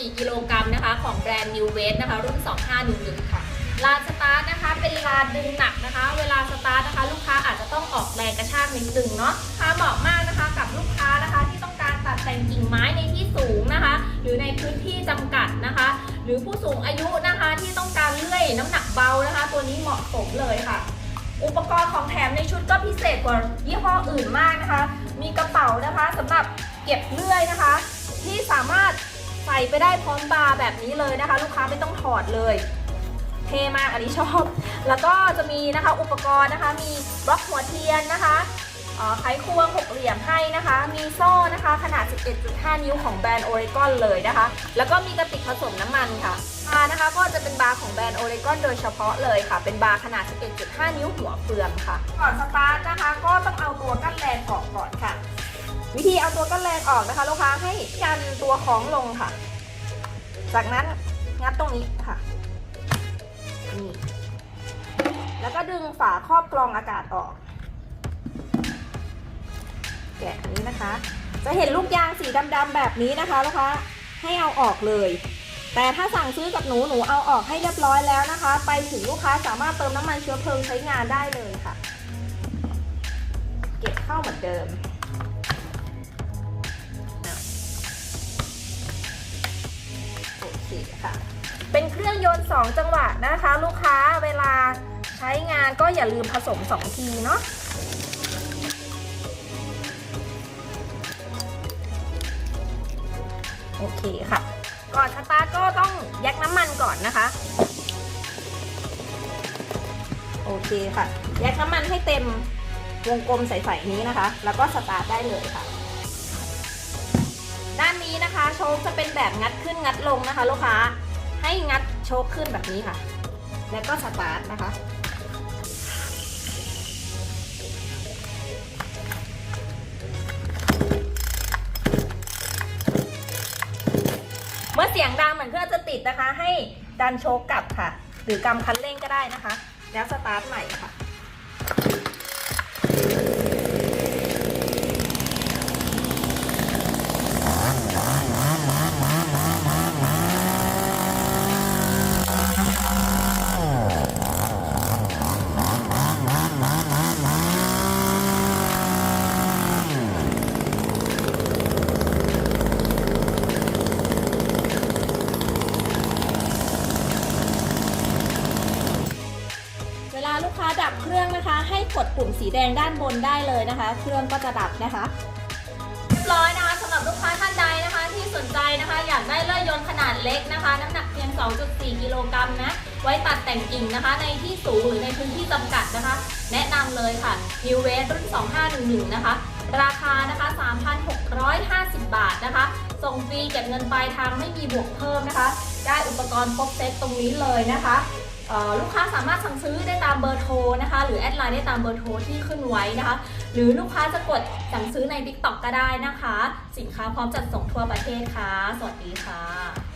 4 กิโลกรัมนะคะ ของแบรนด์ New w e i g h t นะคะ รุ่น 2511 ค่ะ ลานสตาร์ทนะคะ เป็นลานดึงหนักนะคะ เวลาสตาร์ทนะคะ ลูกค้าอาจจะต้องออกแรงกระชากนิดนึงเนาะค่ะเหมาะมากนะคะกับลูกค้านะคะ ที่ต้องการตัดแต่งกิ่งไม้ในที่สูงนะคะ หรือในพื้นที่จำกัดนะคะ หรือผู้สูงอายุนะคะที่ต้องการเลื่อยน้ำหนักเบานะคะ ตัวนี้เหมาะสมเลยค่ะอุปกรณ์ของแถมในชุดก็พิเศษกว่ายี่ห้ออื่นมากนะคะ มีกระเป๋านะคะสำหรับเก็บเลื่อยนะคะ ที่สามารถ ใส่ไปได้พร้อมบาร์แบบนี้เลยนะคะ ลูกค้าไม่ต้องถอดเลยเท่มากอันนี้ชอบ แล้วก็จะมีนะคะอุปกรณ์นะคะ มีบล็อกหัวเทียนนะคะไขควงหกเหลี่ยมให้นะคะ มีโซ่นะคะ ขนาด 11.5 นิ้วของแบรนด์โอเรกอนเลยนะคะ แล้วก็มีกระติกผสมน้ำมันค่ะบาร์นะคะก็จะเป็นบาร์ของแบรนด์โอเรกอนโดยเฉพาะเลยค่ะ เป็นบาร์ขนาด 11.5 นิ้วหัวเฟืองค่ะ ก่อนสตาร์ทนะคะ ก็ต้องเอาตัวกั้นแรงออกก่อนค่ะ วิธีเอาตัวกั้นแรงออกนะคะลูกค้าให้ยันตัวของลงค่ะ จากนั้นงัดตรงนี้ค่ะนี่แล้วก็ดึงฝาครอบกรองอากาศออก แกะนี้นะคะ จะเห็นลูกยางสีดำๆแบบนี้นะคะลูกค้าให้เอาออกเลย แต่ถ้าสั่งซื้อกับหนูหนูเอาออกให้เรียบร้อยแล้วนะคะ ไปถึงลูกค้าสามารถเติมน้ำมันเชื้อเพลิงใช้งานได้เลยค่ะ เก็บเข้าเหมือนเดิม ค่ะ เป็นเครื่องยนต์ 2 จังหวะนะคะ ลูกค้าเวลาใช้งานก็อย่าลืมผสม 2 ทีเนาะโอเคค่ะ ก่อนสตาร์ทก็ต้องยักน้ำมันก่อนนะคะ โอเคค่ะ ยักน้ำมันให้เต็มวงกลมใสๆนี้นะคะ แล้วก็สตาร์ทได้เลยค่ะ ด้านนี้นะคะ โชคจะเป็นแบบงัดขึ้นงัดลงนะคะลูกค้า ให้งัดโชคขึ้นแบบนี้ค่ะ แล้วก็สตาร์ทนะคะ เมื่อเสียงดังเหมือนเครื่องจะติดนะคะ ให้ดันโชคกลับค่ะ หรือกำคันเร่งก็ได้นะคะ แล้วสตาร์ทใหม่ค่ะ เวลาลูกค้าดับเครื่อง นะคะ ให้กดปุ่มสีแดงด้านบนได้เลยนะคะ เครื่องก็จะดับนะคะเรียบร้อยนะคะสำหรับลูกค้าท่านใดนะคะ ที่สนใจนะคะ อยากได้เลื่อยยนต์ขนาดเล็กนะคะ น้ำหนักเพียง 2.4 กิโลกรัมนะ ไว้ตัดแต่งกิ่งนะคะ ในที่สูงหรือในพื้นที่จำกัดนะคะ แนะนำเลยค่ะ New w e i g h t รุ่น 2511 นะคะ ราคานะคะ 3,650 บาทนะคะ ส่งฟรีเก็บเงินปลายทางไม่มีบวกเพิ่มนะคะ ได้อุปกรณ์ครบเซตตรงนี้เลยนะคะ ลูกค้าสามารถสั่งซื้อได้ตามเบอร์โทรนะคะ หรือแอดไลน์ได้ตามเบอร์โทรที่ขึ้นไว้นะคะ หรือลูกค้าจะกดสั่งซื้อใน t ิ k t o k ก็ได้นะคะ สินค้าพร้อมจัดส่งทั่วประเทศค่ะ สวัสดีค่ะ